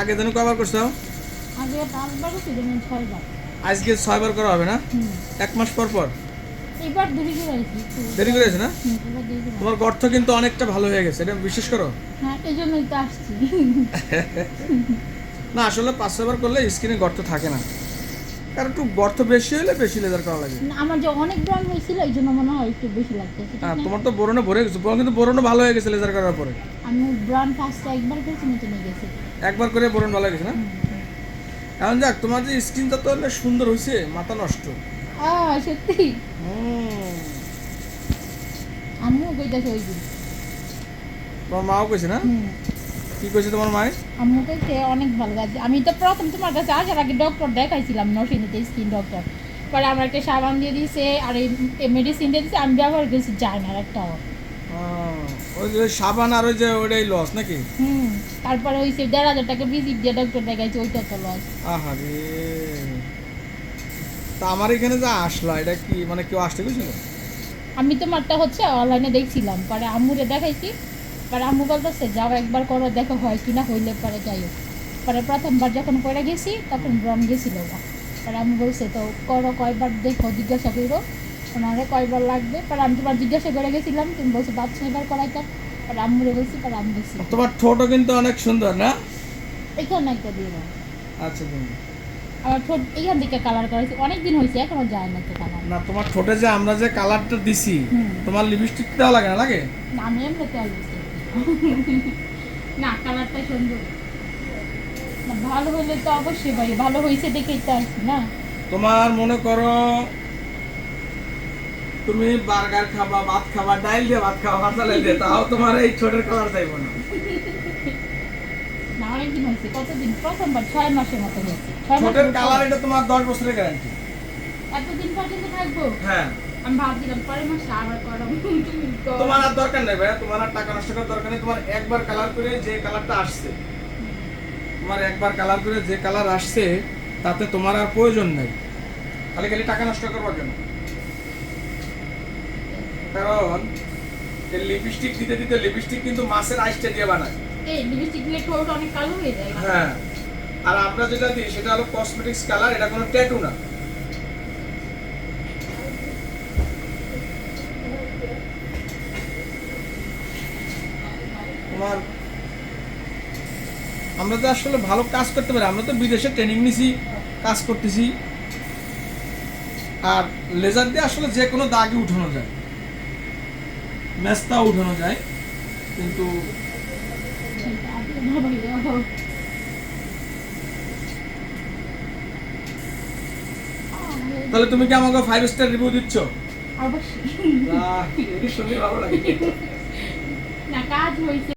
আগে যেন কবার করছ? আগে পাঁচবার করছি যেমন ছয়বার। আজকে ছয়বার করা হবে না? এক মাস পর পর? এবার দেরি করে আইছি। দেরি করে করেছে না? তোমার গর্ত কিন্তু অনেকটা ভালো হয়ে গেছে এটা বিশ্বাস করো। হ্যাঁ এই জন্যই তো আসছি। না আসলে পাঁচ ছয়বার করলে স্কিনে গর্ত থাকে না। কারণ একটু গর্ত বেশি হলে বেশি লেজার করা লাগে। আমার যে অনেক ব্রণ হয়েছিল এই জন্য মনে হয় একটু বেশি লাগতেছে হ্যাঁ তোমার তো বোরনে ভরে গেছে বোরন কিন্তু বোরনও ভালো হয়ে গেছে লেজার করার পরে। আমি ব্রণ ফার্স্টে একবার করেছি নিচে নিয়ে গেছে। একবার করে বোরন ভালো হয়ে গেছে না। এখন যাক তোমার যে স্কিনটা তো অনেক সুন্দর হয়েছে মাথা নষ্ট। আহ সত্যি? হুম। আম্মু কইতাছে ওই দিন তোমার মাও কইছে না? হুম। কি কইছে তোমার মায়ে আম্মু কইছে অনেক ভালো লাগছে। আমি তো প্রথম তোমার কাছে আসার আগে ডক্টর দেখাইছিলাম নরসিংদীতে স্কিন ডক্টর পরে আমার একটা সাবান দিয়ে দিয়েছে আর এই মেডিসিন দিয়ে দিয়েছে আমি ব্যবহার করেছি যায় না একটাও ওই যে সাবান আর ওই যে ওইটাই লস নাকি? হুম তারপরে ওই সে দেড় হাজার টাকা ভিজিট দিয়ে ডক্টর দেখাইছে ওইটা তো লস আহারে তা আমার এখানে যা আসলা এটা কি মানে কেউ আসতে গেছিল আমি তোমারটা হচ্ছে অনলাইনে দেখছিলাম পরে আম্মুরে দেখাইছি। পরে আম্মু বলতেছে যাও একবার করো দেখো হয় কি না হইলে পরে যাই হোক। পরে প্রথমবার যখন করে গেছি তখন ব্রণ গেছিল ওরা পরে আম্মু বলছে তো করো কয়বার দেখো জিজ্ঞাসা করো। ওনারে কয়বার লাগবে? পরে আমি তোমার জিজ্ঞাসা করে গেছিলাম তুমি বলছো পাঁচ ছয়বার করাইতাম পরে আম্মুরে বলছি পরে আমি গেছি তোমার ঠোঁটও কিন্তু অনেক সুন্দর না? এখানে একটা দিয়ে দাও। আচ্ছা আমার ঠোঁট এখান থেকে কালার করেছি। অনেক দিন হয়েছে এখনও যায় না তো কালার না তোমার ঠোঁটে যে আমরা যে কালারটা দিছি। তোমার লিপস্টিক দেওয়া লাগে না লাগে? আমি এমনি তেল দিচ্ছি না কালারটা সুন্দর। ভালো হলে তো অবশ্যই ভাই ভালো হয়েছে দেখেই তো না? তোমার মনে করো তুমি বার্গার খাবা ভাত খাবা ডাইল দিয়ে ভাত খাবা ভাত দিয়ে তাও তোমার এই ঠোঁটের কালার চাইব না। না অনেকদিন হয়েছে কতদিন? প্রথমবার ছয় মাসের মতো হয়েছে। ছয় কালার এটা তোমার দশ বছরের গ্যারান্টি এতদিন পর্যন্ত থাকব? হ্যাঁ। আমি ভাবছিলাম পরের মাসে আবার করাবো। তোমার আর দরকার নেই ভাইয়া তোমার আর টাকা নষ্ট করার দরকার নেই। তোমার একবার কালার করে যে কালারটা আসছে তোমার একবার কালার করে যে কালার আসছে তাতে তোমার আর প্রয়োজন নেই। খালি খালি টাকা নষ্ট করব কেন কারণ লিপস্টিক দিতে দিতে লিপস্টিক কিন্তু মাছের আইসটা দিয়ে বানায়। এই লিপস্টিক দিলে ঠোঁট অনেক কালো হয়ে যায়। হ্যাঁ। আর আমরা যেটা দিই সেটা হলো কসমেটিক্স কালার এটা কোনো ট্যাটু না। তোমার আমরা তো আসলে ভালো কাজ করতে পারি। আমরা তো বিদেশে ট্রেনিং নিছি কাজ করতেছি। আর লেজার দিয়ে আসলে যে কোনো দাগই উঠানো যায়। মেস্তা উঠানো যায় কিন্তু তাহলে তুমি কি আমাকে ফাইভ স্টার রিভিউ দিচ্ছ? অবশ্যই। না কাজ হয়েছে।